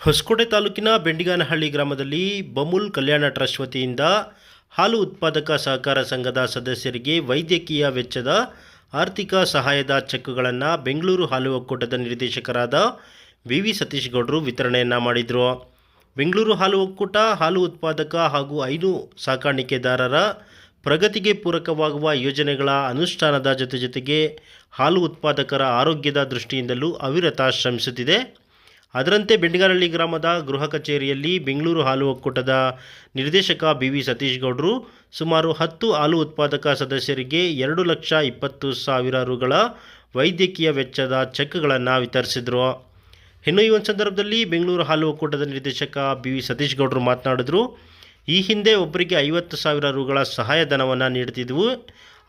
ಹೊಸಕೋಟೆ ತಾಲೂಕಿನ ಬೆಂಡಿಗಾನಹಳ್ಳಿ ಗ್ರಾಮದಲ್ಲಿ ಬಮುಲ್ ಕಲ್ಯಾಣ ಟ್ರಸ್ಟ್ ವತಿಯಿಂದ ಹಾಲು ಉತ್ಪಾದಕ ಸಹಕಾರ ಸಂಘದ ಸದಸ್ಯರಿಗೆ ವೈದ್ಯಕೀಯ ವೆಚ್ಚದ ಆರ್ಥಿಕ ಸಹಾಯದ ಚೆಕ್ಗಳನ್ನು ಬೆಂಗಳೂರು ಹಾಲು ಒಕ್ಕೂಟದ ನಿರ್ದೇಶಕರಾದ ವಿ ವಿ ಸತೀಶ್ಗೌಡರು ವಿತರಣೆಯನ್ನು ಮಾಡಿದರು. ಬೆಂಗಳೂರು ಹಾಲು ಒಕ್ಕೂಟ ಹಾಲು ಉತ್ಪಾದಕ ಹಾಗೂ ಐದು ಸಾಕಾಣಿಕೆದಾರರ ಪ್ರಗತಿಗೆ ಪೂರಕವಾಗುವ ಯೋಜನೆಗಳ ಅನುಷ್ಠಾನದ ಜೊತೆ ಜೊತೆಗೆ ಹಾಲು ಉತ್ಪಾದಕರ ಆರೋಗ್ಯದ ದೃಷ್ಟಿಯಿಂದಲೂ ಅವಿರತ ಶ್ರಮಿಸುತ್ತಿದೆ. ಅದರಂತೆ ಬೆಂಡಗಾರಳ್ಳಿ ಗ್ರಾಮದ ಗೃಹ ಕಚೇರಿಯಲ್ಲಿ ಬೆಂಗಳೂರು ಹಾಲು ಒಕ್ಕೂಟದ ನಿರ್ದೇಶಕ ಬಿ ವಿ ಸತೀಶ್ ಗೌಡರು ಸುಮಾರು ಹತ್ತು ಹಾಲು ಉತ್ಪಾದಕ ಸದಸ್ಯರಿಗೆ ಎರಡು ಲಕ್ಷ ಇಪ್ಪತ್ತು ಸಾವಿರ ರುಗಳ ವೈದ್ಯಕೀಯ ವೆಚ್ಚದ ಚೆಕ್ಗಳನ್ನು ವಿತರಿಸಿದರು. ಇನ್ನು ಈ ಒಂದು ಸಂದರ್ಭದಲ್ಲಿ ಬೆಂಗಳೂರು ಹಾಲು ಒಕ್ಕೂಟದ ನಿರ್ದೇಶಕ ಬಿ ವಿ ಸತೀಶ್ ಗೌಡರು ಮಾತನಾಡಿದ್ರು, ಈ ಹಿಂದೆ ಒಬ್ಬರಿಗೆ ಐವತ್ತು ಸಾವಿರ ರುಗಳ ಸಹಾಯಧನವನ್ನು ನೀಡುತ್ತಿದ್ದವು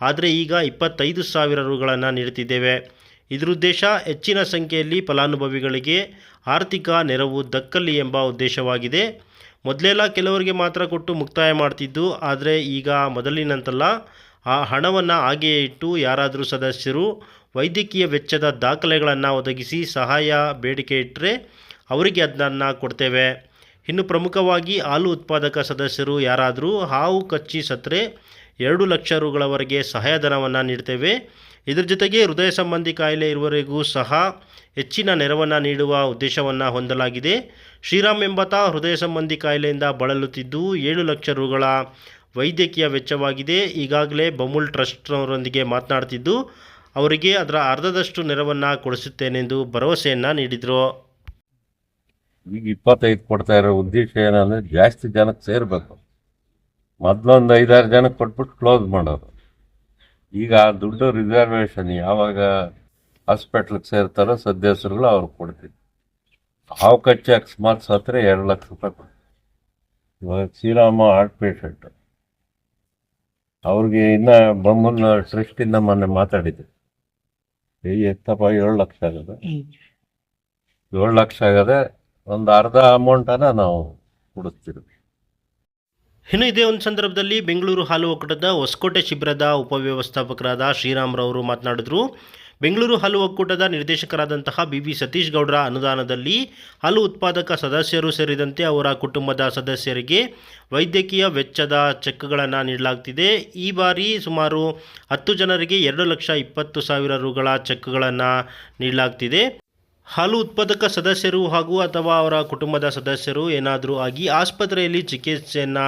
ಆದರೆ ಈಗ ಇಪ್ಪತ್ತೈದು ಸಾವಿರ ರುಗಳನ್ನು ನೀಡುತ್ತಿದ್ದೇವೆ ಇದರ ಉದ್ದೇಶ ಹೆಚ್ಚಿನ ಸಂಖ್ಯೆಯಲ್ಲಿ ಫಲಾನುಭವಿಗಳಿಗೆ ಆರ್ಥಿಕ ನೆರವು ದಕ್ಕಲಿ ಎಂಬ ಉದ್ದೇಶವಾಗಿದೆ. ಮೊದಲೆಲ್ಲ ಕೆಲವರಿಗೆ ಮಾತ್ರ ಕೊಟ್ಟು ಮುಕ್ತಾಯ ಮಾಡ್ತಿದ್ದು, ಆದರೆ ಈಗ ಮೊದಲಿನಂತಲ್ಲ. ಆ ಹಣವನ್ನು ಹಾಗೆಯೇ ಇಟ್ಟು ಯಾರಾದರೂ ಸದಸ್ಯರು ವೈದ್ಯಕೀಯ ವೆಚ್ಚದ ದಾಖಲೆಗಳನ್ನು ಒದಗಿಸಿ ಸಹಾಯ, ಬೇಡಿಕೆ ಇಟ್ಟರೆ ಅವರಿಗೆ ಅದನ್ನು ಕೊಡ್ತೇವೆ. ಇನ್ನು ಪ್ರಮುಖವಾಗಿ ಹಾಲು ಉತ್ಪಾದಕ ಸದಸ್ಯರು ಯಾರಾದರೂ ಹಾವು ಕಚ್ಚಿ ಸತ್ತರೆ ಎರಡು ಲಕ್ಷ ರುಗಳವರೆಗೆ ಸಹಾಯಧನವನ್ನು ನೀಡ್ತೇವೆ. ಇದರ ಜೊತೆಗೆ ಹೃದಯ ಸಂಬಂಧಿ ಕಾಯಿಲೆ ಇರುವವರಿಗೂ ಸಹ ಹೆಚ್ಚಿನ ನೆರವನ್ನು ನೀಡುವ ಉದ್ದೇಶವನ್ನು ಹೊಂದಲಾಗಿದೆ. ಶ್ರೀರಾಮ್ ಎಂಬಾತ ಹೃದಯ ಸಂಬಂಧಿ ಕಾಯಿಲೆಯಿಂದ ಬಳಲುತ್ತಿದ್ದು ಏಳು ಲಕ್ಷ ರುಗಳ ವೈದ್ಯಕೀಯ ವೆಚ್ಚವಾಗಿದೆ. ಈಗಾಗಲೇ ಬಮುಲ್ ಟ್ರಸ್ಟ್ನವರೊಂದಿಗೆ ಮಾತನಾಡ್ತಿದ್ದು, ಅವರಿಗೆ ಅದರ ಅರ್ಧದಷ್ಟು ನೆರವನ್ನು ಕೊಡಿಸುತ್ತೇನೆಂದು ಭರವಸೆಯನ್ನು ನೀಡಿದರು. ಈಗ ಇಪ್ಪತ್ತೈದು ಕೊಡ್ತಾ ಇರೋ ಉದ್ದೇಶ ಏನಂದರೆ ಜಾಸ್ತಿ ಜನಕ್ಕೆ ಸೇರ್ಬೇಕು. ಮೊದ್ಲೊಂದು ಐದಾರು ಜನಕ್ಕೆ ಕೊಟ್ಬಿಟ್ಟು ಕ್ಲೋಸ್ ಮಾಡೋರು ಈಗ ಆ ದುಡ್ಡು ರಿಸರ್ವೇಷನ್ ಯಾವಾಗ ಹಾಸ್ಪಿಟ್ಲಿಗೆ ಸೇರ್ತಾರೋ ಸದಸ್ಯರುಗಳು ಅವ್ರಿಗೆ ಕೊಡ್ತೀವಿ. ಹಾವು ಕಚ್ಚಿ ಅಕಸ್ಮಾತ್ ಸತ್ತರೆ ಎರಡು ಲಕ್ಷ ರೂಪಾಯಿ ಕೊಡ್ತೀವಿ. ಇವಾಗ ಶ್ರೀರಾಮ ಹಾರ್ಟ್ ಪೇಷಂಟ್ ಅವ್ರಿಗೆ ಇನ್ನ ಬೊಮ್ಮನ ಟ್ರಸ್ಟಿಂದ ಮೊನ್ನೆ ಮಾತಾಡಿದ್ದೆ. ಏ, ಎತ್ತಪ್ಪ, ಏಳು ಲಕ್ಷ ಆಗದೆ. ಏಳು ಲಕ್ಷ ಆಗದೆ ಒಂದು ಅರ್ಧ ಅಮೌಂಟನ್ನು ನಾವು ಕೊಡಿಸ್ತೀವಿ ಇನ್ನು ಇದೇ ಒಂದು ಸಂದರ್ಭದಲ್ಲಿ ಬೆಂಗಳೂರು ಹಾಲು ಒಕ್ಕೂಟದ ಹೊಸಕೋಟೆ ಶಿಬಿರದ ಉಪವ್ಯವಸ್ಥಾಪಕರಾದ ಶ್ರೀರಾಮ್ರವರು ಮಾತನಾಡಿದರು. ಬೆಂಗಳೂರು ಹಾಲು ಒಕ್ಕೂಟದ ನಿರ್ದೇಶಕರಾದಂತಹ ಬಿ ವಿ ಸತೀಶ್ ಗೌಡರ ಅನುದಾನದಲ್ಲಿ ಹಾಲು ಉತ್ಪಾದಕ ಸದಸ್ಯರು ಸೇರಿದಂತೆ ಅವರ ಕುಟುಂಬದ ಸದಸ್ಯರಿಗೆ ವೈದ್ಯಕೀಯ ವೆಚ್ಚದ ಚೆಕ್ಗಳನ್ನು ನೀಡಲಾಗ್ತಿದೆ. ಈ ಬಾರಿ ಸುಮಾರು ಹತ್ತು ಜನರಿಗೆ ಎರಡು ಲಕ್ಷ ಇಪ್ಪತ್ತು ಸಾವಿರ ರುಗಳ ಚೆಕ್ಗಳನ್ನು ನೀಡಲಾಗ್ತಿದೆ. ಹಾಲು ಉತ್ಪಾದಕ ಸದಸ್ಯರು ಹಾಗೂ ಅಥವಾ ಅವರ ಕುಟುಂಬದ ಸದಸ್ಯರು ಏನಾದರೂ ಆಗಿ ಆಸ್ಪತ್ರೆಯಲ್ಲಿ ಚಿಕಿತ್ಸೆಯನ್ನು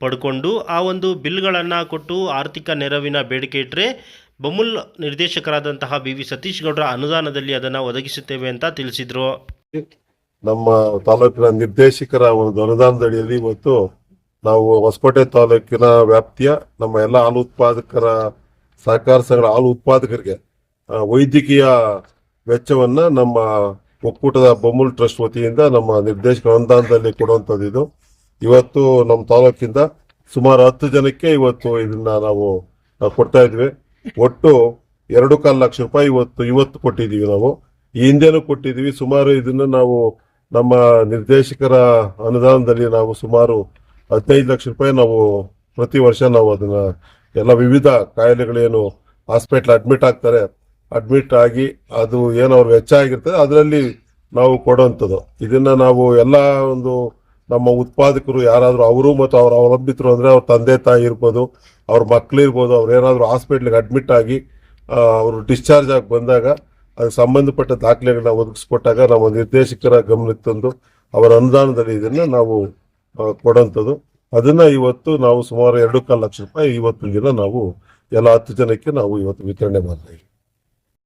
ಪಡ್ಕೊಂಡು ಆ ಒಂದು ಬಿಲ್ಗಳನ್ನು ಕೊಟ್ಟು ಆರ್ಥಿಕ ನೆರವಿನ ಬೇಡಿಕೆ ಇಟ್ಟರೆ ಬಮುಲ್ ನಿರ್ದೇಶಕರಾದಂತಹ ಬಿ ವಿ ಸತೀಶ್ ಗೌಡರ ಅನುದಾನದಲ್ಲಿ ಅದನ್ನು ಒದಗಿಸುತ್ತೇವೆ ಅಂತ ತಿಳಿಸಿದರು. ನಮ್ಮ ತಾಲೂಕಿನ ನಿರ್ದೇಶಕರ ಒಂದು ಅನುದಾನದಡಿಯಲ್ಲಿ ಇವತ್ತು ನಾವು ಹೊಸಕೋಟೆ ತಾಲೂಕಿನ ವ್ಯಾಪ್ತಿಯ ನಮ್ಮ ಎಲ್ಲ ಹಾಲು ಉತ್ಪಾದಕರ ಸಹಕಾರ ಸಂಘಗಳ ಹಾಲು ಉತ್ಪಾದಕರಿಗೆ ವೈದ್ಯಕೀಯ ವೆಚ್ಚವನ್ನ ನಮ್ಮ ಒಕ್ಕೂಟದ ಬೊಮ್ಮುಲ್ ಟ್ರಸ್ಟ್ ವತಿಯಿಂದ ನಮ್ಮ ನಿರ್ದೇಶಕ ಅನುದಾನದಲ್ಲಿ ಕೊಡುವಂಥದ್ದು ಇದು. ಇವತ್ತು ನಮ್ಮ ತಾಲೂಕಿಂದ ಸುಮಾರು ಹತ್ತು ಜನಕ್ಕೆ ಇವತ್ತು ಇದನ್ನ ನಾವು ಕೊಡ್ತಾ ಇದ್ವಿ. ಒಟ್ಟು ಎರಡು ಕಾಲು ಲಕ್ಷ ರೂಪಾಯಿ ಇವತ್ತು ಇವತ್ತು ಕೊಟ್ಟಿದ್ದೀವಿ ನಾವು. ಈ ಹಿಂದೆನೂ ಕೊಟ್ಟಿದ್ದೀವಿ. ಸುಮಾರು ಇದನ್ನ ನಾವು ನಮ್ಮ ನಿರ್ದೇಶಕರ ಅನುದಾನದಲ್ಲಿ ನಾವು ಸುಮಾರು ಹದಿನೈದು ಲಕ್ಷ ರೂಪಾಯಿ ನಾವು ಪ್ರತಿ ವರ್ಷ ನಾವು ಅದನ್ನ ಎಲ್ಲ ವಿವಿಧ ಕಾಯಿಲೆಗಳೇನು ಹಾಸ್ಪಿಟ್ಲ್ ಅಡ್ಮಿಟ್ ಆಗ್ತಾರೆ. ಅಡ್ಮಿಟ್ ಆಗಿ ಅದು ಏನು ಅವ್ರ ವೆಚ್ಚ ಆಗಿರ್ತದೆ. ಅದರಲ್ಲಿ ನಾವು ಕೊಡುವಂಥದ್ದು ಇದನ್ನ ನಾವು ಎಲ್ಲ ಒಂದು ನಮ್ಮ ಉತ್ಪಾದಕರು ಯಾರಾದರೂ ಅವರು ಮತ್ತು ಅವರ ಅವಲಂಬಿತರು ಅಂದರೆ ಅವ್ರ ತಂದೆ ತಾಯಿ ಇರ್ಬೋದು, ಅವ್ರ ಮಕ್ಳು ಇರ್ಬೋದು, ಅವ್ರು ಏನಾದರೂ ಹಾಸ್ಪಿಟ್ಲಿಗೆ ಅಡ್ಮಿಟ್ ಆಗಿ ಅವರು ಡಿಸ್ಚಾರ್ಜ್ ಆಗಿ ಬಂದಾಗ ಅದಕ್ಕೆ ಸಂಬಂಧಪಟ್ಟ ದಾಖಲೆಗಳನ್ನ ಒದಗಿಸ್ಕೊಟ್ಟಾಗ ನಮ್ಮ ನಿರ್ದೇಶಕರ ಗಮನಕ್ಕೆ ತಂದು ಅವರ ಅನುದಾನದಲ್ಲಿ ಇದನ್ನು ನಾವು ಕೊಡೋಂಥದ್ದು. ಅದನ್ನ ಇವತ್ತು ನಾವು ಸುಮಾರು ಎರಡು ಕಾಲು ಲಕ್ಷ ರೂಪಾಯಿ, ಇವತ್ತಿನ ದಿನ ನಾವು ಎಲ್ಲ ಹತ್ತು ಜನಕ್ಕೆ ನಾವು ಇವತ್ತು ವಿತರಣೆ ಮಾಡ್ತಾ ಇದ್ದೀವಿ.